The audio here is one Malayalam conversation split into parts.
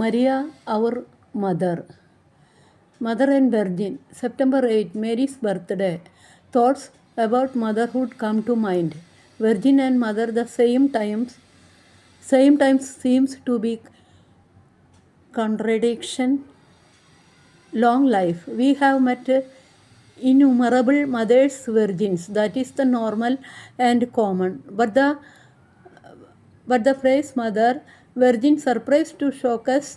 Maria, our mother, mother and virgin. September 8, Mary's birthday. Thoughts about motherhood come to mind. Virgin and mother the same times same times seems to be contradiction. Long life. We have met innumerable mothers virgins. That is the normal and common. But the but the phrase mother Virgin surprised to showcase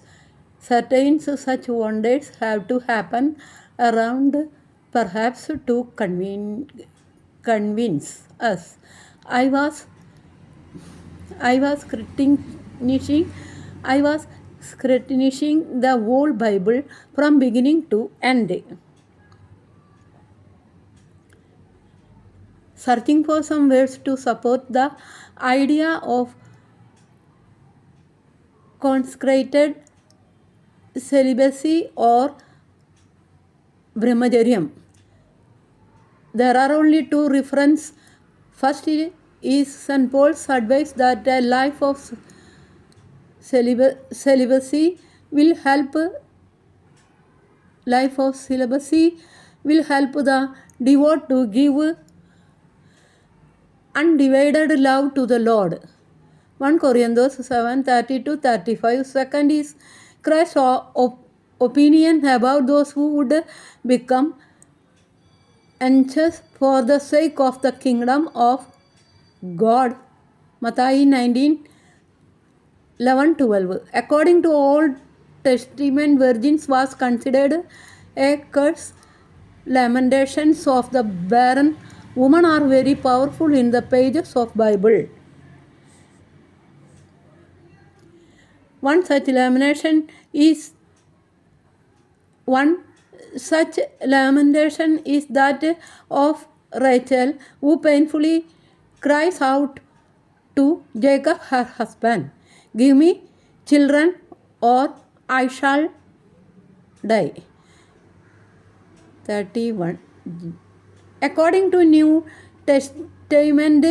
certain such wonders have to happen around perhaps to convene, convince us. I was I was scrutinizing I was scrutinizing the whole Bible from beginning to end. Searching for some words to support the idea of consecrated celibacy or brahmacharya. There are only two references. First is St. Paul's advice that a life of celibacy will help the devout to give undivided love to the Lord. 1 Corinthians 7:30 to 35. Second is Christ's op opinion about those who would become anxious for the sake of the kingdom of God. Matthew 19 11 12. According to Old Testament, virgins was considered a curse. Lamentations of the barren woman are very powerful in the pages of Bible. One such lamentation is one such lamentation is that of Rachel, who painfully cries out to Jacob, her husband, Give me children, or I shall die. 31. According to New Testament,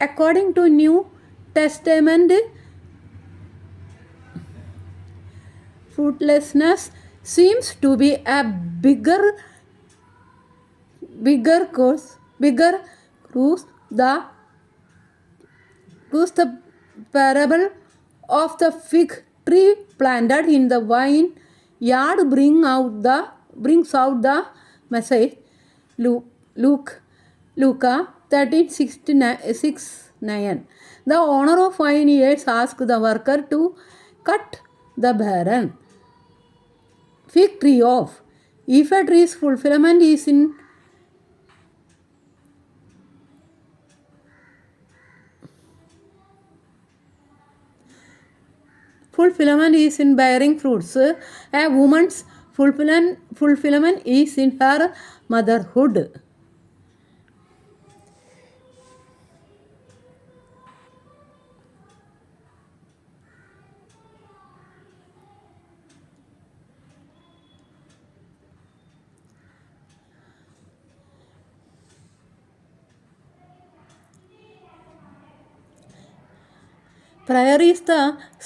according to New Testament, fruitlessness seems to be a bigger bigger curse, bigger cause the cause the parable of the fig tree planted in the vine yard bring out the brings out the message Luke Luke Luca 13 9 the owner of vineyards asked the worker to cut the barren fig tree of. If a tree's fulfillment filament is in full filament is in bearing fruits, a woman's fulfilment fulfilment is in her motherhood. Prayer is the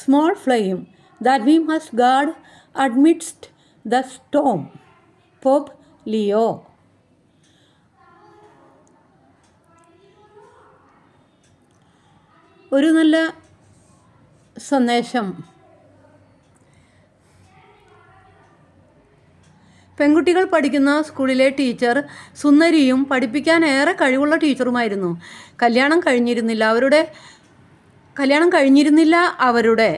small flame that we must guard amidst the storm. Pope Leo. ഒരു നല്ല സന്ദേശം പെൺകുട്ടികൾ പഠിക്കുന്ന സ്കൂളിലെ ടീച്ചർ സുന്ദരിയും പഠിപ്പിക്കാൻ ഏറെ കഴിവുള്ള ടീച്ചറുമായിരുന്നു കല്യാണം കഴിഞ്ഞിരുന്നില്ല അവരുടെ കല്യാണം കഴിഞ്ഞിരുന്നില്ല അവരുടെ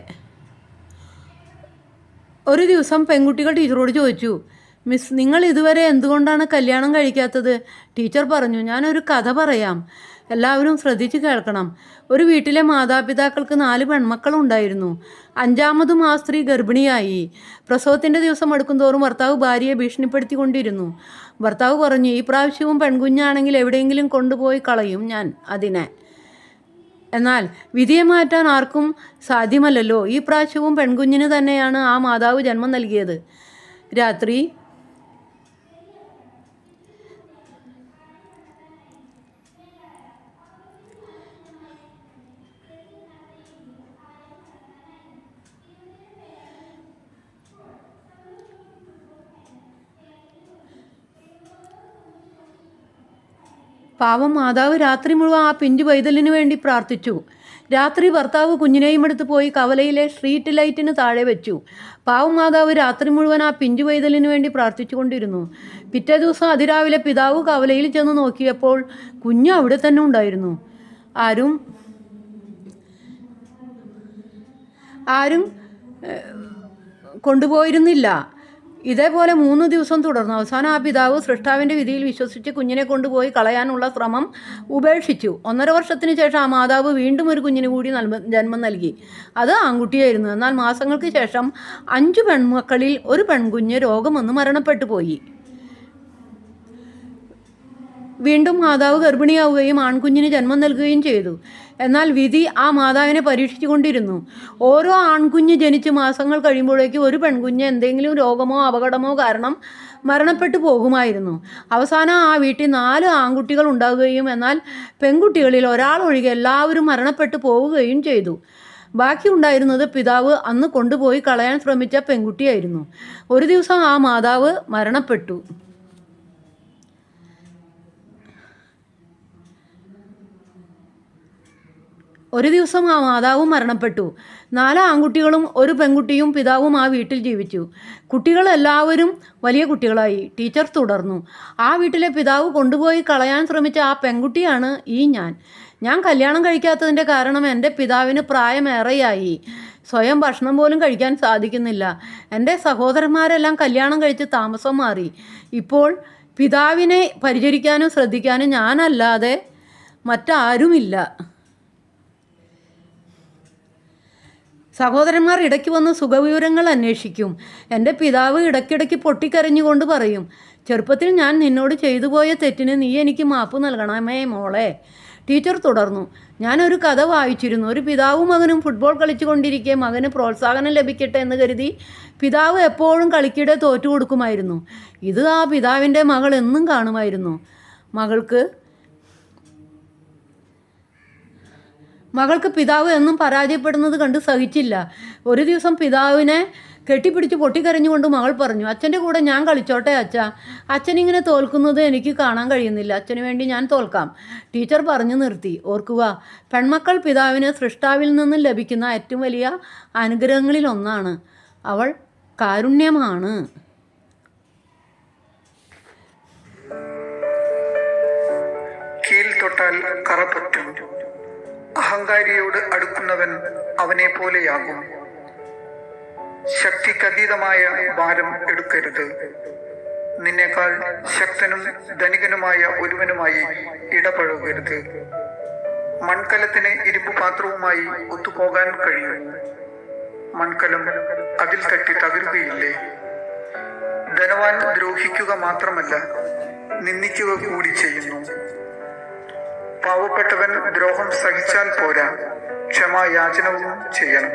ഒരു ദിവസം പെൺകുട്ടികൾ ടീച്ചറോട് ചോദിച്ചു മിസ് നിങ്ങൾ ഇതുവരെ എന്തുകൊണ്ടാണ് കല്യാണം കഴിക്കാത്തത് ടീച്ചർ പറഞ്ഞു ഞാനൊരു കഥ പറയാം എല്ലാവരും ശ്രദ്ധിച്ചു കേൾക്കണം ഒരു വീട്ടിലെ മാതാപിതാക്കൾക്ക് നാല് പെൺമക്കളുണ്ടായിരുന്നു അഞ്ചാമതും ആ സ്ത്രീ ഗർഭിണിയായി പ്രസവത്തിൻ്റെ ദിവസം അടുക്കുന്തോറും ഭർത്താവ് ഭാര്യയെ ഭീഷണിപ്പെടുത്തിക്കൊണ്ടിരുന്നു ഭർത്താവ് പറഞ്ഞു ഈ പ്രാവശ്യവും പെൺകുഞ്ഞാണെങ്കിൽ എവിടെയെങ്കിലും കൊണ്ടുപോയി കളയും ഞാൻ അതിനെ എന്നാൽ വിധിയെ മാറ്റാൻ ആർക്കും സാധ്യമല്ലല്ലോ ഈ പ്രാവശ്യവും പെൺകുഞ്ഞിന് തന്നെയാണ് ആ മാതാവ് ജന്മം നൽകിയത് രാത്രി പാവം മാതാവ് രാത്രി മുഴുവൻ ആ പിഞ്ചു പൈതലിനു വേണ്ടി പ്രാർത്ഥിച്ചു രാത്രി ഭർത്താവ് കുഞ്ഞിനെയും എടുത്ത് പോയി കവലയിലെ സ്ട്രീറ്റ് ലൈറ്റിന് താഴെ വെച്ചു പാവം മാതാവ് രാത്രി മുഴുവൻ ആ പിഞ്ചു പൈതലിനു വേണ്ടി പ്രാർത്ഥിച്ചുകൊണ്ടിരുന്നു പിറ്റേ ദിവസം അതിരാവിലെ പിതാവ് കവലയിൽ ചെന്ന് നോക്കിയപ്പോൾ കുഞ്ഞ് അവിടെ തന്നെ ഉണ്ടായിരുന്നു ആരും ആരും കൊണ്ടുപോയിരുന്നില്ല ഇതേപോലെ മൂന്ന് ദിവസം തുടർന്നു അവസാനം ആ പിതാവ് സൃഷ്ടാവിൻ്റെ വിധിയിൽ വിശ്വസിച്ച് കുഞ്ഞിനെ കൊണ്ടുപോയി കളയാനുള്ള ശ്രമം ഉപേക്ഷിച്ചു ഒന്നര വർഷത്തിന് ശേഷം ആ മാതാവ് വീണ്ടും ഒരു കുഞ്ഞിന് കൂടി നൽ ജന്മം നൽകി അത് ആൺകുട്ടിയായിരുന്നു എന്നാൽ മാസങ്ങൾക്ക് ശേഷം അഞ്ച് പെൺമക്കളിൽ ഒരു പെൺകുഞ്ഞ് രോഗം വന്ന് മരണപ്പെട്ടു പോയി വീണ്ടും മാതാവ് ഗർഭിണിയാവുകയും ആൺകുഞ്ഞിന് ജന്മം നൽകുകയും ചെയ്തു എന്നാൽ വിധി ആ മാതാവിനെ പരീക്ഷിച്ചുകൊണ്ടിരുന്നു ഓരോ ആൺകുഞ്ഞ് ജനിച്ച് മാസങ്ങൾ കഴിയുമ്പോഴേക്ക് ഒരു പെൺകുഞ്ഞ് എന്തെങ്കിലും രോഗമോ അപകടമോ കാരണം മരണപ്പെട്ടു പോകുമായിരുന്നു അവസാനം ആ വീട്ടിൽ നാല് ആൺകുട്ടികൾ ഉണ്ടാവുകയും എന്നാൽ പെൺകുട്ടികളിൽ ഒരാൾ ഒഴികെ എല്ലാവരും മരണപ്പെട്ടു പോവുകയും ചെയ്തു ബാക്കി ഉണ്ടായിരുന്നത് പിതാവ് അന്ന് കൊണ്ടുപോയി കളയാൻ ശ്രമിച്ച പെൺകുട്ടിയായിരുന്നു ഒരു ദിവസം ആ മാതാവ് മരണപ്പെട്ടു ഒരു ദിവസം ആ മാതാവും മരണപ്പെട്ടു നാല് ആൺകുട്ടികളും ഒരു പെൺകുട്ടിയും പിതാവും ആ വീട്ടിൽ ജീവിച്ചു കുട്ടികളെല്ലാവരും വലിയ കുട്ടികളായി ടീച്ചർ തുടർന്നു ആ വീട്ടിലെ പിതാവ് കൊണ്ടുപോയി കളയാൻ ശ്രമിച്ച ആ പെൺകുട്ടിയാണ് ഈ ഞാൻ ഞാൻ കല്യാണം കഴിക്കാത്തതിൻ്റെ കാരണം എൻ്റെ പിതാവിന് പ്രായമേറെയായി സ്വയം ഭക്ഷണം പോലും കഴിക്കാൻ സാധിക്കുന്നില്ല എൻ്റെ സഹോദരന്മാരെല്ലാം കല്യാണം കഴിച്ച് താമസം മാറി ഇപ്പോൾ പിതാവിനെ പരിചരിക്കാനും ശ്രദ്ധിക്കാനും ഞാനല്ലാതെ മറ്റാരുമില്ല സഹോദരന്മാർ ഇടയ്ക്ക് വന്ന് സുഖവിവരങ്ങൾ അന്വേഷിക്കും എൻ്റെ പിതാവ് ഇടയ്ക്കിടയ്ക്ക് പൊട്ടിക്കരഞ്ഞുകൊണ്ട് പറയും ചെറുപ്പത്തിൽ ഞാൻ നിന്നോട് ചെയ്തു പോയ തെറ്റിന് നീ എനിക്ക് മാപ്പ് നൽകണമേ മോളെ ടീച്ചർ തുടർന്നു ഞാനൊരു കഥ വായിച്ചിരുന്നു ഒരു പിതാവും മകനും ഫുട്ബോൾ കളിച്ചുകൊണ്ടിരിക്കെ മകന് പ്രോത്സാഹനം ലഭിക്കട്ടെ എന്ന് കരുതി പിതാവ് എപ്പോഴും കളിക്കിടെ തോറ്റു കൊടുക്കുമായിരുന്നു ഇത് ആ പിതാവിൻ്റെ മകൾ എന്നും കാണുമായിരുന്നു മകൾക്ക് മകൾക്ക് പിതാവ് എന്നും പരാജയപ്പെടുന്നത് കണ്ട് സഹിച്ചില്ല ഒരു ദിവസം പിതാവിനെ കെട്ടിപ്പിടിച്ച് പൊട്ടിക്കരഞ്ഞുകൊണ്ട് മകൾ പറഞ്ഞു അച്ഛൻ്റെ കൂടെ ഞാൻ കളിച്ചോട്ടെ അച്ഛ അച്ഛൻ ഇങ്ങനെ തോൽക്കുന്നത് എനിക്ക് കാണാൻ കഴിയുന്നില്ല അച്ഛന് വേണ്ടി ഞാൻ തോൽക്കാം ടീച്ചർ പറഞ്ഞു നിർത്തി ഓർക്കുക പെൺമക്കൾ പിതാവിന് സൃഷ്ടാവിൽ നിന്നും ലഭിക്കുന്ന ഏറ്റവും വലിയ അനുഗ്രഹങ്ങളിൽ ഒന്നാണ് അവൾ കാരുണ്യമാണ് കീൽ തൊട്ടാൽ കറ അഹങ്കാരിയോട് അടുക്കുന്നവൻ അവനെ പോലെയാകും ശക്തിക്കതീതമായ ഭാരം എടുക്കരുത് നിന്നേക്കാൾ ശക്തനും ധനികനുമായ ഒരുവനുമായി ഇടപഴകരുത് മൺകലത്തിന് ഇരുമ്പ് പാത്രവുമായി ഒത്തുപോകാൻ കഴിയും മൺകലം അതിൽ തട്ടി തകരുകയില്ലേ ധനവാൻ ദ്രോഹിക്കുക മാത്രമല്ല നിന്ദിക്കുക കൂടി ചെയ്യുന്നു പാവപ്പെട്ടവൻ ദ്രോഹം സഹിച്ചാൽ പോരാ ക്ഷമായാചനവും ചെയ്യണം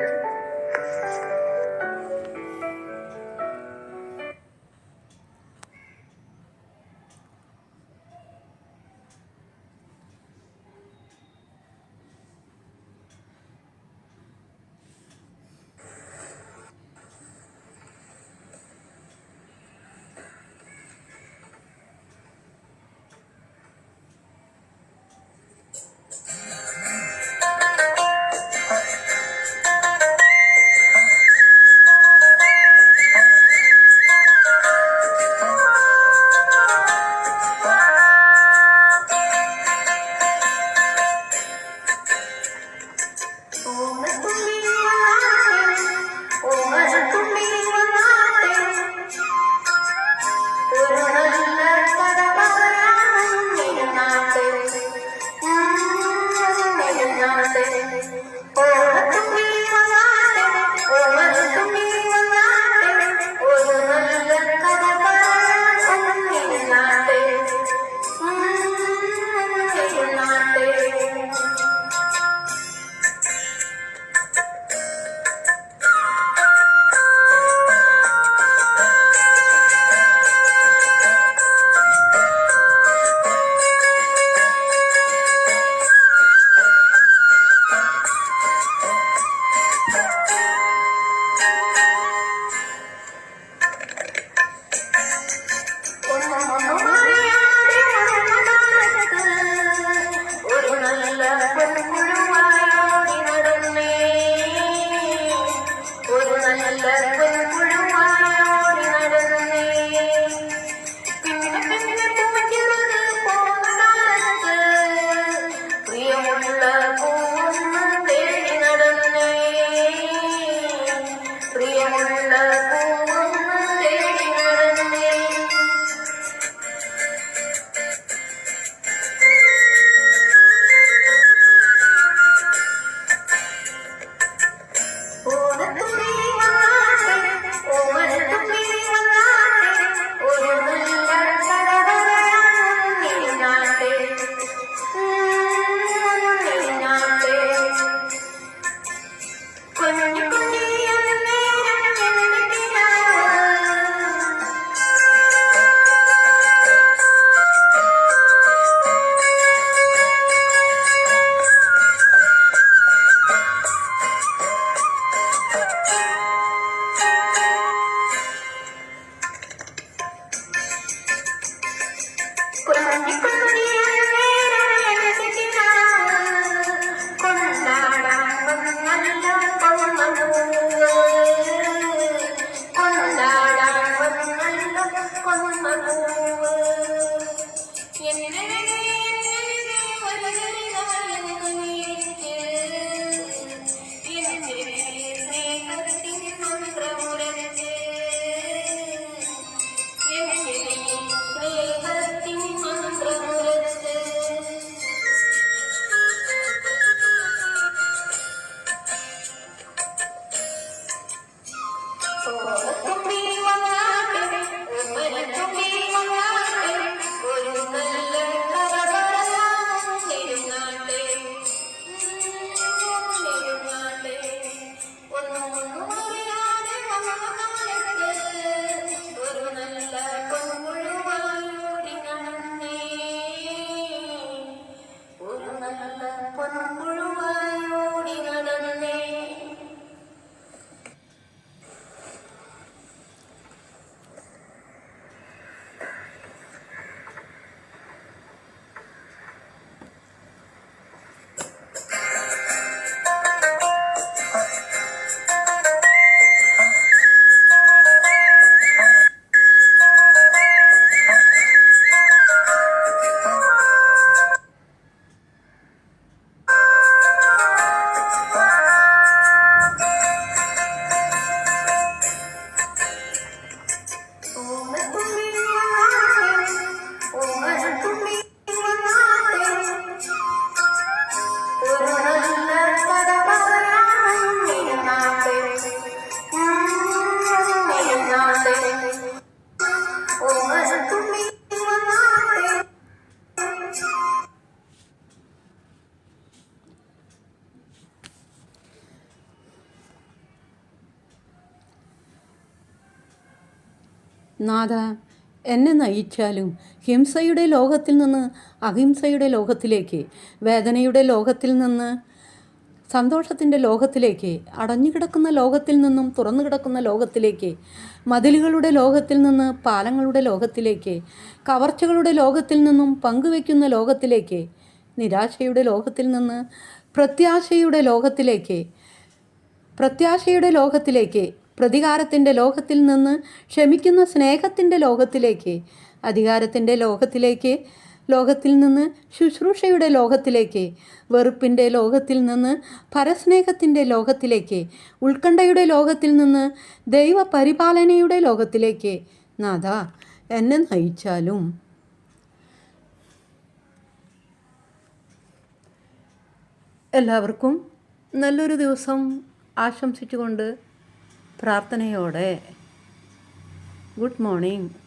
നാഥ എന്നെ നയിച്ചാലും ഹിംസയുടെ ലോകത്തിൽ നിന്ന് അഹിംസയുടെ ലോകത്തിലേക്ക് വേദനയുടെ ലോകത്തിൽ നിന്ന് സന്തോഷത്തിൻ്റെ ലോകത്തിലേക്ക് അടഞ്ഞുകിടക്കുന്ന ലോകത്തിൽ നിന്നും തുറന്നു കിടക്കുന്ന ലോകത്തിലേക്ക് മതിലുകളുടെ ലോകത്തിൽ നിന്ന് പാലങ്ങളുടെ ലോകത്തിലേക്ക് കവർച്ചകളുടെ ലോകത്തിൽ നിന്നും പങ്കുവയ്ക്കുന്ന ലോകത്തിലേക്ക് നിരാശയുടെ ലോകത്തിൽ നിന്ന് പ്രത്യാശയുടെ ലോകത്തിലേക്ക് പ്രത്യാശയുടെ ലോകത്തിലേക്ക് പ്രതികാരത്തിൻ്റെ ലോകത്തിൽ നിന്ന് ക്ഷമിക്കുന്ന സ്നേഹത്തിൻ്റെ ലോകത്തിലേക്ക് അധികാരത്തിൻ്റെ ലോകത്തിലേക്ക് ലോകത്തിൽ നിന്ന് ശുശ്രൂഷയുടെ ലോകത്തിലേക്ക് വെറുപ്പിൻ്റെ ലോകത്തിൽ നിന്ന് പരസ്നേഹത്തിൻ്റെ ലോകത്തിലേക്ക് ഉത്കണ്ഠയുടെ ലോകത്തിൽ നിന്ന് ദൈവ പരിപാലനയുടെ ലോകത്തിലേക്ക് നാഥ എന്നെ നയിച്ചാലും എല്ലാവർക്കും നല്ലൊരു ദിവസം ആശംസിച്ചുകൊണ്ട് പ്രാർത്ഥനയോടെ ഗുഡ് മോർണിംഗ്